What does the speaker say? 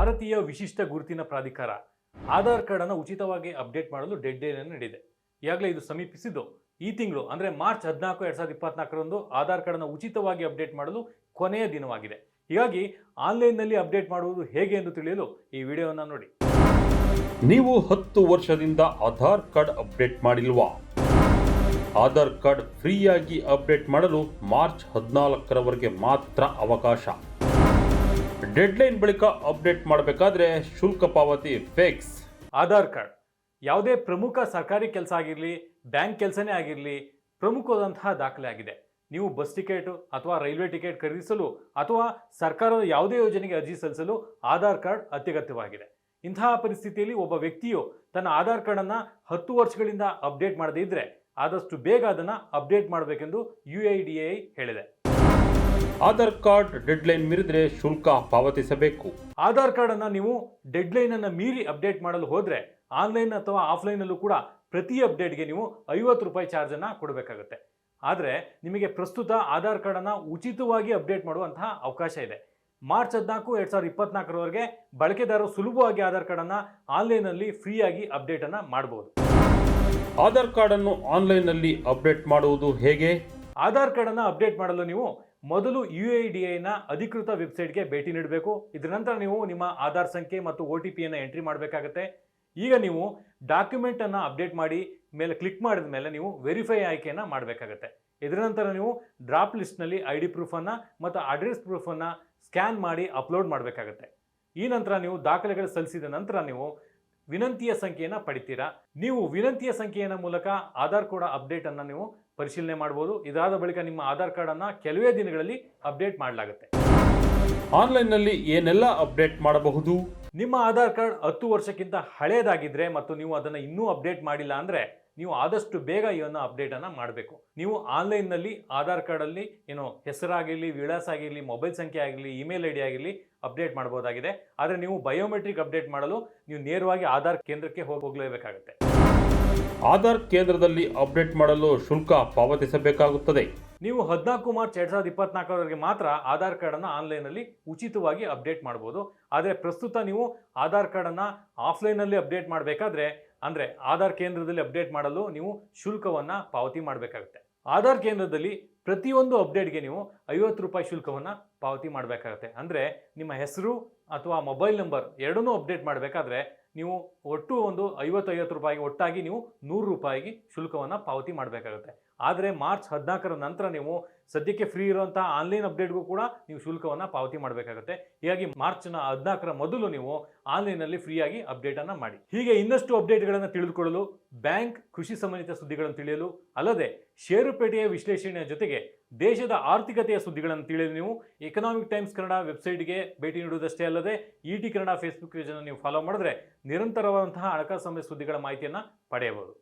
ಭಾರತೀಯ ವಿಶಿಷ್ಟ ಗುರುತಿನ ಪ್ರಾಧಿಕಾರ ಆಧಾರ್ ಕಾರ್ಡ್ ಅನ್ನು ಉಚಿತವಾಗಿ ಅಪ್ಡೇಟ್ ಮಾಡಲು ಡೆಡ್ ಡೇನ್ ನೀಡಿದೆ. ಈಗಾಗಲೇ ಇದು ಸಮೀಪಿಸಿದ್ದು ಈ ತಿಂಗಳು, ಅಂದರೆ ಮಾರ್ಚ್ ಹದಿನಾಲ್ಕು, ಎರಡ್ ಸಾವಿರದ ಇಪ್ಪತ್ನಾಲ್ಕರಂದು ಆಧಾರ್ ಕಾರ್ಡ್ ಅನ್ನು ಉಚಿತವಾಗಿ ಅಪ್ಡೇಟ್ ಮಾಡಲು ಕೊನೆಯ ದಿನವಾಗಿದೆ. ಹೀಗಾಗಿ ಆನ್ಲೈನ್ನಲ್ಲಿ ಅಪ್ಡೇಟ್ ಮಾಡುವುದು ಹೇಗೆ ಎಂದು ತಿಳಿಯಲು ಈ ವಿಡಿಯೋವನ್ನು ನೋಡಿ. ನೀವು ಹತ್ತು ವರ್ಷದಿಂದ ಆಧಾರ್ ಕಾರ್ಡ್ ಅಪ್ಡೇಟ್ ಮಾಡಿಲ್ವಾ? ಆಧಾರ್ ಕಾರ್ಡ್ ಫ್ರೀಯಾಗಿ ಅಪ್ಡೇಟ್ ಮಾಡಲು ಮಾರ್ಚ್ ಹದಿನಾಲ್ಕರವರೆಗೆ ಮಾತ್ರ ಅವಕಾಶ. ಡೆಡ್ಲೈನ್ ಬಳಿಕ ಅಪ್ಡೇಟ್ ಮಾಡಬೇಕಾದ್ರೆ ಶುಲ್ಕ ಪಾವತಿ ಫಿಕ್ಸ್ ಆಧಾರ್ ಕಾರ್ಡ್ ಯಾವುದೇ ಪ್ರಮುಖ ಸರ್ಕಾರಿ ಕೆಲಸ ಆಗಿರಲಿ ಬ್ಯಾಂಕ್ ಕೆಲಸನೇ ಆಗಿರಲಿ, ಪ್ರಮುಖವಾದಂತಹ ದಾಖಲೆ ಆಗಿದೆ. ನೀವು ಬಸ್ ಟಿಕೆಟ್ ಅಥವಾ ರೈಲ್ವೆ ಟಿಕೆಟ್ ಖರೀದಿಸಲು ಅಥವಾ ಸರ್ಕಾರದ ಯಾವುದೇ ಯೋಜನೆಗೆ ಅರ್ಜಿ ಸಲ್ಲಿಸಲು ಆಧಾರ್ ಕಾರ್ಡ್ ಅತ್ಯಗತ್ಯವಾಗಿದೆ. ಇಂತಹ ಪರಿಸ್ಥಿತಿಯಲ್ಲಿ ಒಬ್ಬ ವ್ಯಕ್ತಿಯು ತನ್ನ ಆಧಾರ್ ಕಾರ್ಡನ್ನು ಹತ್ತು ವರ್ಷಗಳಿಂದ ಅಪ್ಡೇಟ್ ಮಾಡದೇ ಇದ್ದರೆ ಆದಷ್ಟು ಬೇಗ ಅದನ್ನು ಅಪ್ಡೇಟ್ ಮಾಡಬೇಕೆಂದು ಯು ಐ ಡಿ ಎ ಹೇಳಿದೆ. ಆಧಾರ್ ಕಾರ್ಡ್ ಡೆಡ್ಲೈನ್ ಮೀರಿದ್ರೆ ಶುಲ್ಕ ಪಾವತಿಸಬೇಕು. ಆಧಾರ್ ಕಾರ್ಡನ್ನು ನೀವು ಡೆಡ್ಲೈನ್ ಅನ್ನ ಮೀರಿ ಅಪ್ಡೇಟ್ ಮಾಡಲು ಹೋದ್ರೆ ಆನ್ಲೈನ್ ಅಥವಾ ಆಫ್ಲೈನಲ್ಲೂ ಕೂಡ ಪ್ರತಿ ಅಪ್ಡೇಟ್ಗೆ ನೀವು ಐವತ್ತು ರೂಪಾಯಿ ಚಾರ್ಜ್ ಅನ್ನ ಕೊಡಬೇಕಾಗುತ್ತೆ. ಆದರೆ ನಿಮಗೆ ಪ್ರಸ್ತುತ ಆಧಾರ್ ಕಾರ್ಡನ್ನು ಉಚಿತವಾಗಿ ಅಪ್ಡೇಟ್ ಮಾಡುವಂತಹ ಅವಕಾಶ ಇದೆ. ಮಾರ್ಚ್ ಹದಿನಾಲ್ಕು ಎರಡು ಸಾವಿರದ ಇಪ್ಪತ್ನಾಲ್ಕರವರೆಗೆ ಬಳಕೆದಾರರು ಸುಲಭವಾಗಿ ಆಧಾರ್ ಕಾರ್ಡನ್ನು ಆನ್ಲೈನಲ್ಲಿ ಫ್ರೀಯಾಗಿ ಅಪ್ಡೇಟನ್ನು ಮಾಡಬಹುದು ಆಧಾರ್ ಕಾರ್ಡ್ ಅನ್ನು ಆನ್ಲೈನ್ನಲ್ಲಿ ಅಪ್ಡೇಟ್ ಮಾಡುವುದು ಹೇಗೆ? ಆಧಾರ್ ಕಾರ್ಡನ್ನು ಅಪ್ಡೇಟ್ ಮಾಡಲು ನೀವು ಮೊದಲು ಯು ಐ ಡಿ ಐನ ಅಧಿಕೃತ ವೆಬ್ಸೈಟ್ಗೆ ಭೇಟಿ ನೀಡಬೇಕು. ಇದರ ನಂತರ ನೀವು ನಿಮ್ಮ ಆಧಾರ್ ಸಂಖ್ಯೆ ಮತ್ತು ಒ ಟಿ ಪಿಯನ್ನು ಎಂಟ್ರಿ ಮಾಡಬೇಕಾಗತ್ತೆ. ಈಗ ನೀವು ಡಾಕ್ಯುಮೆಂಟನ್ನು ಅಪ್ಡೇಟ್ ಮಾಡಿ ಮೇಲೆ ಕ್ಲಿಕ್ ಮಾಡಿದ ಮೇಲೆ ನೀವು ವೆರಿಫೈ ಆಯ್ಕೆಯನ್ನು ಮಾಡಬೇಕಾಗತ್ತೆ. ಇದರ ನಂತರ ನೀವು ಡ್ರಾಪ್ ಲಿಸ್ಟ್ನಲ್ಲಿ ಐ ಡಿ ಪ್ರೂಫನ್ನು ಮತ್ತು ಅಡ್ರೆಸ್ ಪ್ರೂಫನ್ನು ಸ್ಕ್ಯಾನ್ ಮಾಡಿ ಅಪ್ಲೋಡ್ ಮಾಡಬೇಕಾಗತ್ತೆ. ಈ ನಂತರ ನೀವು ದಾಖಲೆಗಳು ಸಲ್ಲಿಸಿದ ನಂತರ ನೀವು ವಿನಂತಿಯ ಸಂಖ್ಯೆಯನ್ನು ಪಡಿತೀರಾ? ನೀವು ವಿನಂತಿಯ ಸಂಖ್ಯೆಯ ಮೂಲಕ ಆಧಾರ್ ಕೂಡ ಅಪ್ಡೇಟನ್ನು ನೀವು ಪರಿಶೀಲನೆ ಮಾಡ್ಬೋದು. ಇದಾದ ಬಳಿಕ ನಿಮ್ಮ ಆಧಾರ್ ಕಾರ್ಡನ್ನು ಕೆಲವೇ ದಿನಗಳಲ್ಲಿ ಅಪ್ಡೇಟ್ ಮಾಡಲಾಗುತ್ತೆ. ಆನ್ಲೈನ್ನಲ್ಲಿ ಏನೆಲ್ಲ ಅಪ್ಡೇಟ್ ಮಾಡಬಹುದು? ನಿಮ್ಮ ಆಧಾರ್ ಕಾರ್ಡ್ ಹತ್ತು ವರ್ಷಕ್ಕಿಂತ ಹಳೆಯದಾಗಿದ್ದರೆ ಮತ್ತು ನೀವು ಅದನ್ನು ಇನ್ನೂ ಅಪ್ಡೇಟ್ ಮಾಡಿಲ್ಲ ಅಂದರೆ ನೀವು ಆದಷ್ಟು ಬೇಗ ಇವನ್ನ ಅಪ್ಡೇಟನ್ನು ಮಾಡಬೇಕು. ನೀವು ಆನ್ಲೈನ್ನಲ್ಲಿ ಆಧಾರ್ ಕಾರ್ಡಲ್ಲಿ ಏನು ಹೆಸರಾಗಿರಲಿ ವಿಳಾಸ ಆಗಿರಲಿ ಮೊಬೈಲ್ ಸಂಖ್ಯೆ ಆಗಿರಲಿ ಇಮೇಲ್ ಐ ಡಿ ಆಗಿರಲಿ ಅಪ್ಡೇಟ್ ಮಾಡ್ಬೋದಾಗಿದೆ. ಆದರೆ ನೀವು ಬಯೋಮೆಟ್ರಿಕ್ ಅಪ್ಡೇಟ್ ಮಾಡಲು ನೀವು ನೇರವಾಗಿ ಆಧಾರ್ ಕೇಂದ್ರಕ್ಕೆ ಹೋಗಿ ಹೋಗಲೇಬೇಕಾಗುತ್ತೆ. ಆಧಾರ್ ಕೇಂದ್ರದಲ್ಲಿ ಅಪ್ಡೇಟ್ ಮಾಡಲು ಶುಲ್ಕ ಪಾವತಿಸಬೇಕಾಗುತ್ತದೆ. ನೀವು ಹದಿನಾಲ್ಕು ಮಾರ್ಚ್ ಎರಡು ಸಾವಿರದ ಇಪ್ಪತ್ನಾಲ್ಕರವರೆಗೆ ಮಾತ್ರ ಆಧಾರ್ ಕಾರ್ಡನ್ನು ಆನ್ಲೈನಲ್ಲಿ ಉಚಿತವಾಗಿ ಅಪ್ಡೇಟ್ ಮಾಡ್ಬೋದು. ಆದರೆ ಪ್ರಸ್ತುತ ನೀವು ಆಧಾರ್ ಕಾರ್ಡನ್ನು ಆಫ್ಲೈನಲ್ಲಿ ಅಪ್ಡೇಟ್ ಮಾಡಬೇಕಾದ್ರೆ ಅಂದರೆ ಆಧಾರ್ ಕೇಂದ್ರದಲ್ಲಿ ಅಪ್ಡೇಟ್ ಮಾಡಲು ನೀವು ಶುಲ್ಕವನ್ನು ಪಾವತಿ ಮಾಡಬೇಕಾಗುತ್ತೆ. ಆಧಾರ್ ಕೇಂದ್ರದಲ್ಲಿ ಪ್ರತಿಯೊಂದು ಅಪ್ಡೇಟ್ಗೆ ನೀವು ಐವತ್ತು ರೂಪಾಯಿ ಶುಲ್ಕವನ್ನು ಪಾವತಿ ಮಾಡಬೇಕಾಗುತ್ತೆ. ಅಂದರೆ ನಿಮ್ಮ ಹೆಸರು ಅಥವಾ ಮೊಬೈಲ್ ನಂಬರ್ ಎರಡನ್ನೂ ಅಪ್ಡೇಟ್ ಮಾಡಬೇಕಾದ್ರೆ ನೀವು ಒಟ್ಟು ಒಂದು ಐವತ್ತು ಐವತ್ತು ರೂಪಾಯಿಗೆ ಒಟ್ಟಾಗಿ ನೀವು ನೂರು ರೂಪಾಯಿಗೆ ಶುಲ್ಕವನ್ನು ಪಾವತಿ ಮಾಡಬೇಕಾಗುತ್ತೆ. ಆದರೆ ಮಾರ್ಚ್ ಹದಿನಾಲ್ಕರ ನಂತರ ನೀವು ಸದ್ಯಕ್ಕೆ ಫ್ರೀ ಇರುವಂತಹ ಆನ್ಲೈನ್ ಅಪ್ಡೇಟ್ಗೂ ಕೂಡ ನೀವು ಶುಲ್ಕವನ್ನು ಪಾವತಿ ಮಾಡಬೇಕಾಗುತ್ತೆ. ಹೀಗಾಗಿ ಮಾರ್ಚ್ನ ಹದಿನಾಲ್ಕರ ಮೊದಲು ನೀವು ಆನ್ಲೈನಲ್ಲಿ ಫ್ರೀಯಾಗಿ ಅಪ್ಡೇಟನ್ನು ಮಾಡಿ. ಹೀಗೆ ಇನ್ನಷ್ಟು ಅಪ್ಡೇಟ್ಗಳನ್ನು ತಿಳಿದುಕೊಳ್ಳಲು ಬ್ಯಾಂಕ್, ಕೃಷಿ ಸಂಬಂಧಿತ ಸುದ್ದಿಗಳನ್ನು ತಿಳಿಯಲು ಅಲ್ಲದೆ ಷೇರುಪೇಟೆಯ ವಿಶ್ಲೇಷಣೆಯ ಜೊತೆಗೆ ದೇಶದ ಆರ್ಥಿಕತೆಯ ಸುದ್ದಿಗಳನ್ನು ತಿಳಿಯಲು ನೀವು ಎಕನಾಮಿಕ್ ಟೈಮ್ಸ್ ಕನ್ನಡ ವೆಬ್ಸೈಟ್ಗೆ ಭೇಟಿ ನೀಡುವುದಷ್ಟೇ ಅಲ್ಲದೆ ಇ ಟಿ ಕನ್ನಡ ಫೇಸ್ಬುಕ್ ಪೇಜನ್ನು ನೀವು ಫಾಲೋ ಮಾಡಿದ್ರೆ ನಿರಂತರವಾದಂತಹ ಹಣಕಾಸು ಸಂಬಂಧಿತ ಸುದ್ದಿಗಳ ಮಾಹಿತಿಯನ್ನು ಪಡೆಯಬಹುದು.